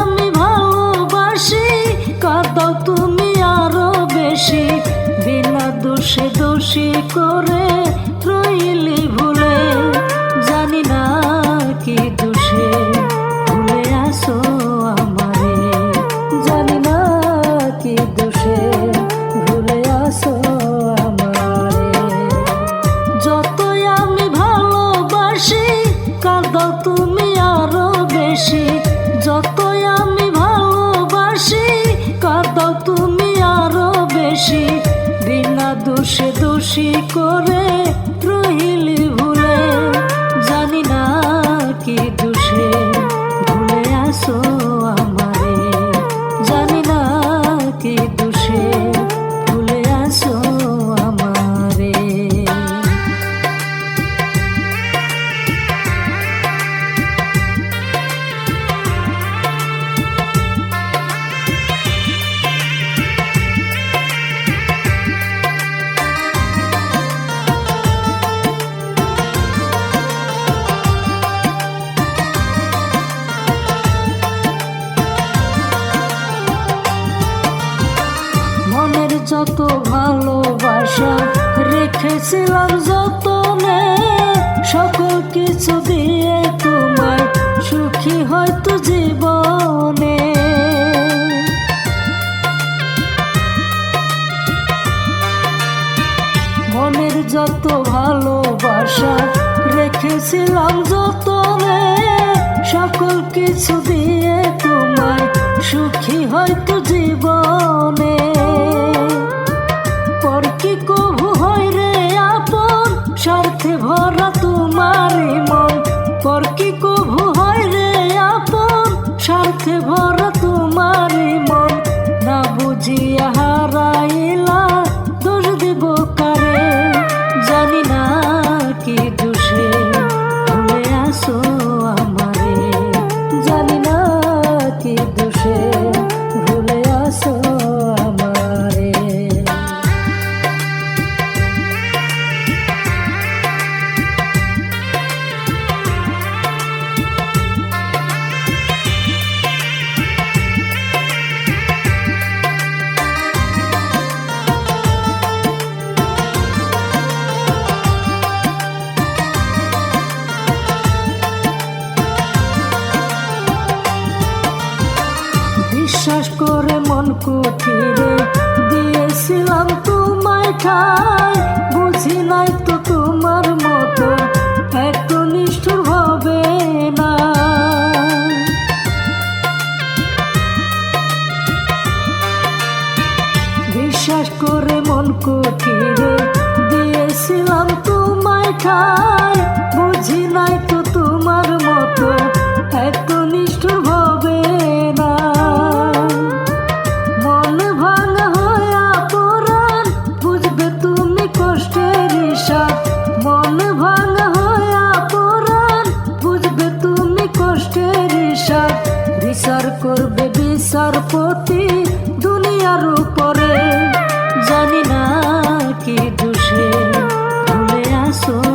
আমি ভালোবাসি তুমি আরও বেশি। বিনা দোষে দোষী করে রইলি ভুলে। জানি না কি দোষে ভুলে আসো আমারে। জানি না কি দোষে ভুলে আসো আমারে। যতই আমি ভালোবাসি, কাঁদাও তুমি আরও বেশি। যতই দোষে দোষী করে রহিলি যত ভালোবাসা রেখেছিলাম যতনে সকল কিছু দিয়ে তোমায় সুখী হয়তো কুঠিরে দিয়েছিলাম তোমায় ঠাই বুঝি নাই তো তোমার মতো এত নিষ্ঠুর হবে না। বিশ্বাস করে মন কুঠিরে দিয়েছিলাম তোমায় ঠাই দুষ্টের ইশার বিচার করবে বিচারপতি দুনিয়ার উপরে। জানি না কি দোষে ভুলে আসো।